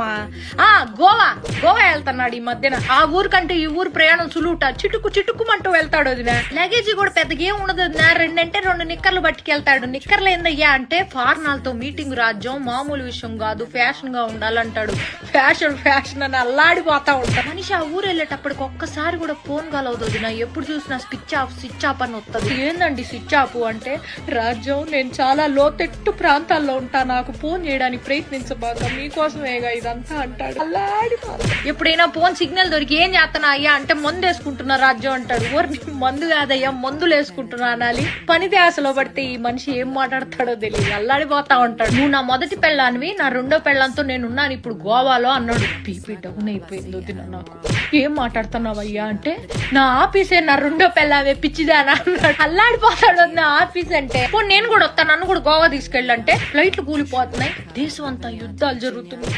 మా ఆ గోవా. గోవా వెళ్తున్నాడు ఈ మధ్యన. ఆ ఊరు కంటే ఈ ఊరు ప్రయాణం సులువుట. చిటుకు చిటుకుమంటూ వెళ్తాడు వదిన. లగేజ్ కూడా పెద్దగా ఏం ఉండదు వదిన. రెండంటే రెండు నిక్కర్లు పట్టుకెళ్తాడు. నిక్కర్లు ఏందయ్యా అంటే ఫార్నాలతో మీటింగ్ రాజ్యం మామూలు విషయం కాదు. ఫ్యాషన్గా ఉండాలంటాడు. ఫ్యాషన్ ఫ్యాషన్ అని అల్లాడిపోతా ఉంటాడు. మనిషి ఆ ఊరు వెళ్ళేటప్పటికి ఒక్కసారి కూడా ఫోన్ కాల్ అవుతుంది నా ఎప్పుడు చూసినా స్విచ్ ఆఫ్ స్విచ్ ఆఫ్ అని వస్తుంది ఏందండి స్విచ్ ఆఫ్ అంటే? రాజ్యం నేను చాలా లోతెట్టు ప్రాంతాల్లో ఉంటా. నాకు ఫోన్ చేయడానికి ప్రయత్నించబాక మీకోసమేగా ఇదంతా అంటాడు. ఎప్పుడైనా ఫోన్ సిగ్నల్ దొరికి ఏం చేస్తున్నా అయ్యా అంటే మందు వేసుకుంటున్నా రాజ్యం అంటాడు. ఊరి మందు కాదయ్యా మందులు వేసుకుంటున్నా అనాలి. పని ధ్యాసలో పడితే ఈ మనిషి ఏం మాట్లాడతాడో తెలియదు. అల్లాడిపోతా ఉంటాడు. నువ్వు నా మొదటి పెళ్ళానివి నా రెండో పెళ్ళంతో నేను ఉన్నాను. ఇప్పుడు గోవాలో అన్నాడు. పీపీ డౌన్ అయిపోయింది నాకు. ఏం మాట్లాడుతున్నావు అయ్యా అంటే నా ఆఫీసే నా రెండో పెళ్ళామే పిచ్చిదానా అన్నాడు. అల్లాడిపోతాడు నా ఆఫీస్ అంటే. నేను కూడా వస్తాను నన్ను కూడా గోవా తీసుకెళ్ళంటే. ఫ్లైట్లు కూలిపోతున్నాయి. దేశం అంతా యుద్ధాలు జరుగుతున్నాయి.